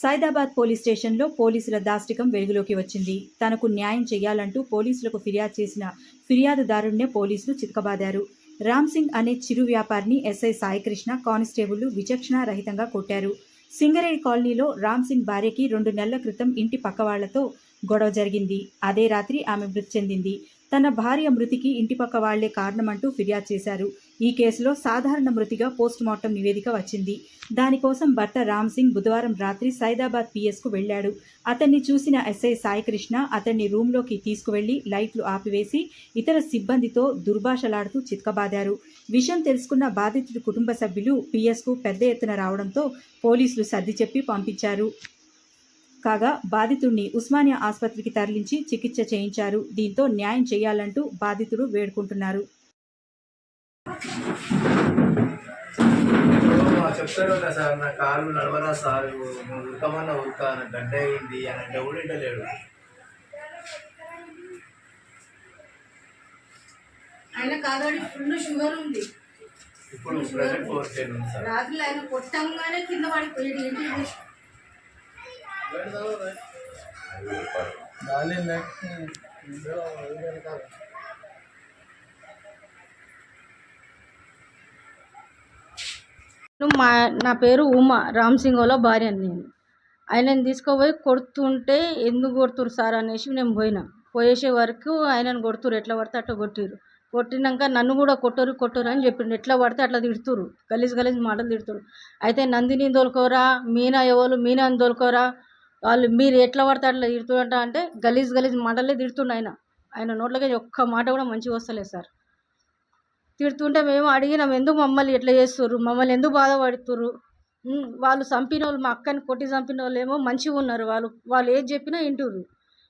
Saidabad police స్టేషన్లో పోలీసుల దాష్టికం వెలుగులోకి వచ్చింది. తనకు న్యాయం చేయాలంటూ పోలీసులకు ఫిర్యాదు చేసిన ఫిర్యాదుదారుడినే పోలీసులు చితకబాదారు. రామ్ సింగ్ అనే చిరు వ్యాపారిని ఎస్ఐ సాయికృష్ణ కానిస్టేబుళ్ళు విచక్షణ రహితంగా కొట్టారు. సింగరేణి కాలనీలో రామ్ సింగ్ భార్యకి రెండు నెలల క్రితం ఇంటి పక్కవాళ్ళతో గొడవ జరిగింది. అదే రాత్రి ఆమె మృతి చెందింది. తన భార్య మృతికి ఇంటి పక్క వాళ్ళే కారణమంటూ ఫిర్యాదు చేశారు. ఈ కేసులో సాధారణ మృతిగా పోస్టుమార్టం నివేదిక వచ్చింది. దానికోసం భర్త రామ్ సింగ్ బుధవారం రాత్రి సైదాబాద్ పిఎస్కు వెళ్ళాడు అతన్ని చూసిన ఎస్ఐ సాయికృష్ణ అతన్ని రూంలోకి తీసుకువెళ్ళి లైట్లు ఆపివేసి ఇతర సిబ్బందితో దుర్భాషలాడుతూ చిత్కబాదారు. విషయం తెలుసుకున్న బాధితుడి కుటుంబ సభ్యులు పిఎస్కు పెద్ద ఎత్తున రావడంతో పోలీసులు సర్ది చెప్పి పంపించారు. కాగా బాధితుడిని ఉస్మానియా ఆసుపత్రికి తరలించి చికిత్స చేయించారు. దీంతో న్యాయం చేయాలంటూ బాధితుడు వేడుకుంటున్నారు. చెప్తారు కదా సార్ నా కాలు నడవరా సార్? ఉడకమన్నా ఉడక నాకు గడ్డ అయింది అని అంటే కూడా వింటలేడు. ఆయన కాదోడి ఫుల్ షుగర్ ఉంది. ఇప్పుడు ఆయన కొట్టంగానే కింద పడిపోయాడు ఏంటి మా నా పేరు ఉమా రామ్ సింగ్ వాళ్ళ భార్య నేను ఆయనను తీసుకుపోయి కొడుతుంటే ఎందుకు కొడుతురు సార్ అనేసి నేను పోయినా. పోయేసే వరకు ఆయనను కొడుతురు ఎట్లా పడితే అట్లా కొట్టిరు. కొట్టినాక నన్ను కూడా కొట్టరు కొట్టరు అని చెప్పిండు. ఎట్లా పడితే అట్లా తిడుతురు. గలీజ్ గలీజ్ మాటలు తిడుతురు. అయితే నందిని దొలుకోరా మీనా ఎవరు మీనాని దొలకోరా వాళ్ళు మీరు ఎట్లా పడితే అట్లా తిడుతుంట అంటే గలీజ్ గలీజ్ మాటలే తిడుతుండు ఆయన. ఆయన నోట్లకి ఒక్క మాట కూడా మంచిగా వస్తలేదు సార్. తిడుతుంటే మేము అడిగినాం ఎందుకు మమ్మల్ని ఎట్లా చేస్తుర్రు? మమ్మల్ని ఎందుకు బాధపడుతుర్రు వాళ్ళు చంపిన వాళ్ళు మా అక్కని కొట్టి చంపిన వాళ్ళు ఏమో మంచిగా ఉన్నారు. వాళ్ళు వాళ్ళు ఏది చెప్పినా వింటుర్రు.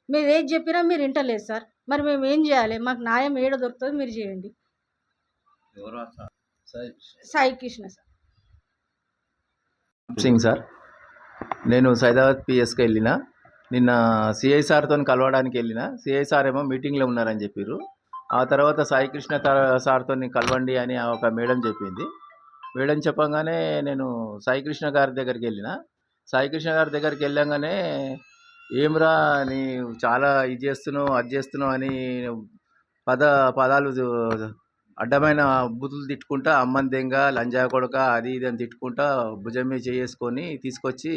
మేము ఏది చెప్పినా మీరు వింటలేదు సార్. మరి మేము ఏం చేయాలి? మాకు న్యాయం ఏడ దొరుకుతుంది మీరు చేయండి. సాయి కృష్ణ సార్. సింగ్ సార్. నేను సైదాబాద్ పిఎస్కి వెళ్ళిన నిన్న సిఐ సార్తో కలవడానికి వెళ్ళిన సిఐ సార్ ఏమో మీటింగ్లో ఉన్నారని చెప్పారు ఆ తర్వాత సాయికృష్ణ సార్తో కలవండి అని ఒక మేడం చెప్పింది. మేడం చెప్పగానే నేను సాయికృష్ణ గారి దగ్గరికి వెళ్ళిన. సాయికృష్ణ గారి దగ్గరికి వెళ్ళంగానే ఏమ్రా నీ చాలా ఇది చేస్తున్నావు అది చేస్తున్నావు అని పద పదాలు అడ్డమైన బుతులు తిట్టుకుంటా అమ్మని దెంగ లంజా కొడక అది ఇది అని తిట్టుకుంటా భుజం మీద చేసుకొని తీసుకొచ్చి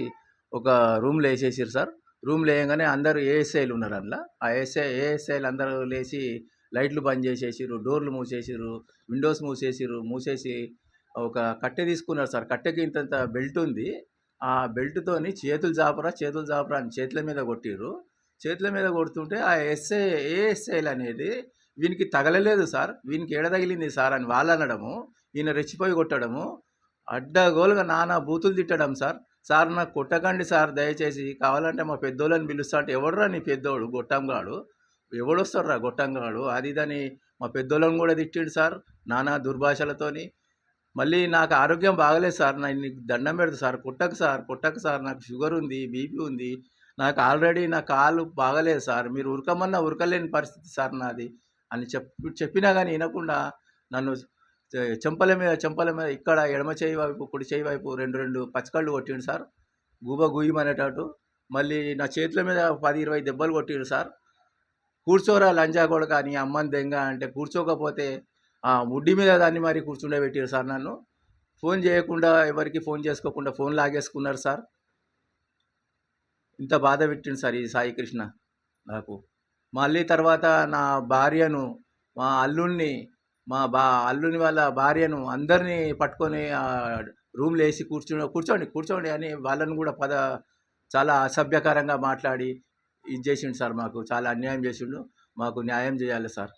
ఒక రూమ్లో వేసేసారు సార్. రూమ్లో వేయగానే అందరూ ఏఎస్ఐలు ఉన్నారు అందులో. ఆ ఏఎస్ఐ ఏఎస్ఐలు అందరూ లేచి లైట్లు బంద్ చేసేసారు డోర్లు మూసేసారు విండోస్ మూసేసారు మూసేసి ఒక కట్టె తీసుకున్నారు సార్. కట్టెకి ఇంతంత బెల్ట్ ఉంది. ఆ బెల్ట్తోని చేతులు జాపరా చేతులు జాపరా అని చేతుల మీద కొట్టిరు చేతుల మీద కొడుతుంటే ఆ ఎస్ఐ ఏఎస్ఐలు అనేది వీనికి తగలలేదు సార్. వీనికి ఎడ తగిలింది సార్ అని వాళ్ళు అనడము ఈయన రెచ్చిపోయి కొట్టడము అడ్డగోలుగా నానా బూతులు తిట్టడం సార్. సార్ నాకు కొట్టకండి సార్ దయచేసి. కావాలంటే మా పెద్దోళ్ళని పిలుస్తా అంటే ఎవడురా నీ పెద్దోడు? గొట్టంగాడు? ఎవడొస్తాడురా గొట్టంగాడు? అది ఇదని మా పెద్దోళ్ళని కూడా తిట్టిండు సార్ నానా దుర్భాషలతోని. మళ్ళీ నాకు ఆరోగ్యం బాగలేదు సార్ నేను నీకు దండం పెడతా సార్ కొట్టకు సార్ కొట్టకు సార్ నాకు షుగర్ ఉంది బీపీ ఉంది నాకు ఆల్రెడీ నా కాలు బాగలేదు సార్ మీరు ఉరకమన్నా ఉరకలేని పరిస్థితి సార్ నాది అని చెప్పి చెప్పినా కానీ వినకుండా నన్ను చెంపల మీద చెంపల మీద ఇక్కడ ఎడమ చేయి వైపు కుడి చేయి వైపు రెండు రెండు పచ్చకళ్ళు కొట్టిండు సార్. గూబ గుయ్యమనేటట్టు మళ్ళీ నా చేతుల మీద పది ఇరవై దెబ్బలు కొట్టిండు సార్. కూర్చోరా లంజా కొడక నీ అమ్మని దెంగ అంటే కూర్చోకపోతే ఆ ముడ్డి మీద దాన్ని మరి కూర్చుండబెట్టారు సార్ నన్ను. ఫోన్ చేయకుండా ఎవరికి ఫోన్ చేసుకోకుండా ఫోన్ లాగేసుకున్నారు సార్. ఇంత బాధ పెట్టిండు సార్ ఈ సాయి కృష్ణ నాకు. మళ్ళీ తర్వాత నా భార్యను మా అల్లుణ్ణి మా బా అల్లుని వాళ్ళ భార్యను అందరినీ పట్టుకొని రూమ్లో వేసి కూర్చో కూర్చోండి కూర్చోండి అని వాళ్ళని కూడా పద చాలా అసభ్యకరంగా మాట్లాడి ఇది చేసిండు సార్ మాకు చాలా అన్యాయం చేసిండు మాకు న్యాయం చేయాలి సార్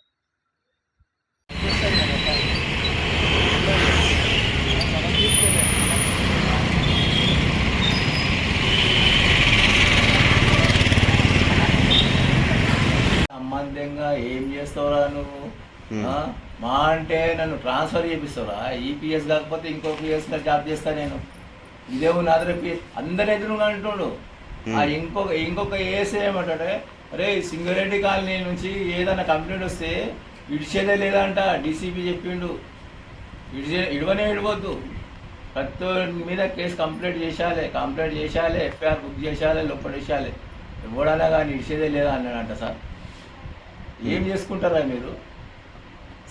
సంబంధంగా ఏం చేస్తావురా నువ్వు ఆ? మా అంటే నన్ను ట్రాన్స్ఫర్ చేపిస్తావురా. ఈపీఎస్ కాకపోతే ఇంకో పిఎస్ జాబ్ చేస్తా నేను. ఇదే నాదర పిఎస్ అందరి ఎదురుగా అంటుండు ఆ ఇంకొక ఇంకొక ఏఎస్ ఏమంటాడే అరే సింగరెడ్డి కాలనీ నుంచి ఏదైనా కంప్లైంట్ వస్తే ఇడిచేదే లేదంట డీసీపీ చెప్పిండు. ఇడిచే ఇడవనే ఇడవద్దు. ప్రతి మీద కేసు కంప్లైంట్ చేసేయాలి కంప్లైంట్ చేసేయాలి ఎఫ్ఐఆర్ బుక్ చేసేయాలి లోపడేసేయాలి ఎవడన్నా కానీ ఇచ్చేదే లేదా అన్నాడంట సార్. ఏం చేసుకుంటారా మీరు?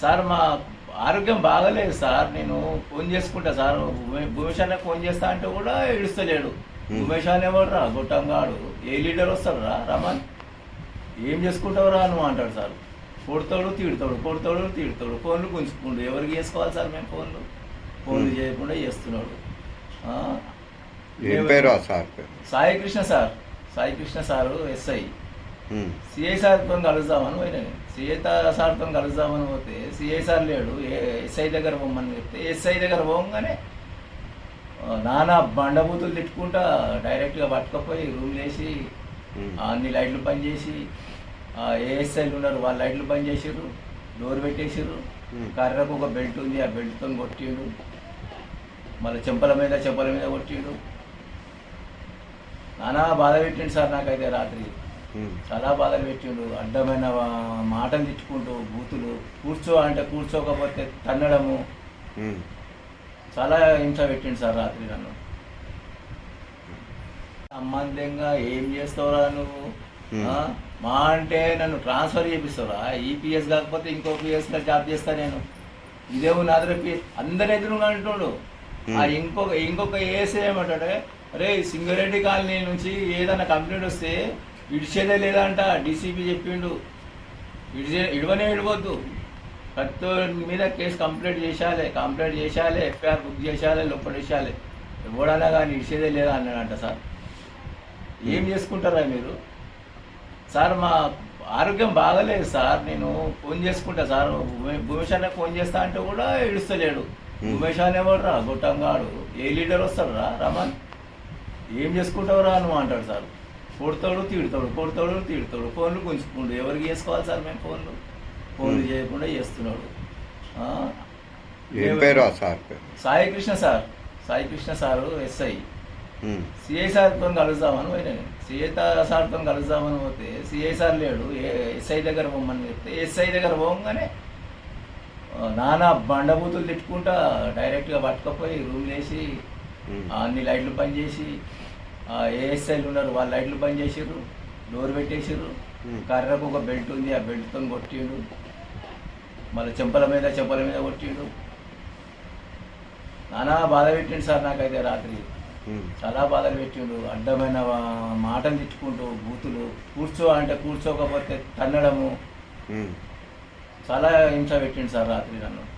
సార్ మా ఆరోగ్యం బాగలేదు సార్. నేను ఫోన్ చేసుకుంటా సార్. భూమి- భూమేష్ అన్న ఫోన్ చేస్తా అంటే కూడా ఏడుస్తలేడు. భూమేష్ అనేవాడు రా గొట్టంగాడు. ఏ లీడర్ వస్తాడు రా రమన్? ఏం చేసుకుంటావురా నువ్వు అంటాడు సార్. కొడతాడు తీడుతాడు కొడతాడు తీడుతాడు. ఫోన్లు గుంజుకుండు. ఎవరికి చేసుకోవాలి సార్ మేము ఫోన్లు? ఫోన్లు చేయకుండా చేస్తున్నాడు. Sai Krishna sir. Sai Krishna sir SI. CI సార్తో కలుద్దామని పోయినా నేను సిఐ సార్తో కలుద్దామని పోతే సిఐ సార్ లేడు. ఎస్ఐ దగ్గర పోమని చెప్తే ఎస్ఐ దగ్గర పోగానే నానా బండబూతులు తిట్టుకుంటా డైరెక్ట్గా పట్టుకపోయి రూమ్ వేసి ఉమ్, అన్ని లైట్లు బంద్ చేసి ఏఎస్ఐలు ఉన్నారు వాళ్ళ లైట్లు బంద్ చేసిర్రు డోర్ పెట్టేసిర్రు. ఉమ్. కర్రకు ఒక బెల్ట్ ఉంది ఆ బెల్ట్తో కొట్టిండు. మళ్ళీ చెంపల మీద చెంపల మీద కొట్టిండు. నానా బాధ పెట్టిండు సార్ నాకైతే రాత్రి. చాలా బాధలు పెట్టిండు. అడ్డమైన మాటలు తిట్టుకుంటూ బూతులు. కూర్చో అంటే కూర్చోకపోతే తన్నడము. ఉమ్, చాలా హింస పెట్టిండు సార్ రాత్రి నన్ను. సంబంధంగా ఏం చేస్తావురా నువ్వు? Hmm. మా అంటే నన్ను ట్రాన్స్ఫర్ చేపిస్తావురా. ఈపీఎస్ కాకపోతే ఇంకో పిఎస్లో జాబ్ చేస్తా నేను. ఇదేమో నా దగ్గర పిఎస్ అందరు ఎదురుగా అంటుండు. Hmm. ఆ ఇంకొక ఇంకొక ఏఎస్ ఏమంటాడే అరే సింగరెడ్డి కాలనీ నుంచి ఏదైనా కంప్లైంట్ వస్తే ఇడిచేదే లేదంట. డీసీపీ చెప్పిండు. ఇడిచే ఇడవనే ఇడవద్దు. ప్రతి మీద కేసు కంప్లైంట్ చేసేయాలి కంప్లైంట్ చేసేయాలి ఎఫ్ఐఆర్ బుక్ చేసేయాలి లోపడేసేయాలి ఎవడన్నా కానీ ఇడిచేదే లేదా అన్నాడంట సార్. ఏం చేసుకుంటారా మీరు? సార్ మా ఆరోగ్యం బాగలేదు సార్. నేను ఫోన్ చేసుకుంటా సార్. భూమి- భూమేష్ అన్న ఫోన్ చేస్తా అంటే కూడా ఏడుస్తలేడు. భూమేష్ అనేవాడు రా? గొట్టంగాడు. ఏ లీడర్ వస్తాడు రా రమన్? ఏం చేసుకుంటావురా నువ్వు అంటాడు సార్. కొడతాడు తీడుతాడు కొడతాడు తీడుతాడు. ఫోన్లు గుంజుకుండు ఎవరికి చేసుకోవాలి సార్ మేము ఫోన్లు? ఫోన్లు చేయకుండా చేస్తున్నాడు. Sai Krishna sir. Sai Krishna sir SI. CI సార్తో కలుద్దామని పోయినా నేను. సిఐ తా- సార్తో కలుద్దామని పోతే సిఐ సార్ లేడు. ఎస్ఐ దగ్గర పోమని చెప్తే ఎస్ఐ దగ్గర పోగానే నానా బండబూతులు తిట్టుకుంటా డైరెక్ట్గా పట్టుకపోయి రూమ్ వేసి అన్ని లైట్లు బంద్ చేసి ఆ, ఏఎస్ఐలు ఉన్నారు వాళ్ళ లైట్లు బంద్ చేసిర్రు డోర్ పెట్టేసిర్రు. ఉమ్. కర్రకు ఒక బెల్ట్ ఉంది ఆ బెల్ట్తో కొట్టిండు. మళ్ళీ చెంపల మీద చెంపల మీద కొట్టిండు. నానా బాధ పెట్టిండు సార్ నాకైతే రాత్రి. చాలా బాధలు పెట్టిండు. అడ్డమైన మాటలు తిట్టుకుంటూ బూతులు. కూర్చో అంటే కూర్చోకపోతే తన్నడము. చాలా హింస పెట్టిండు సార్ రాత్రి నన్ను.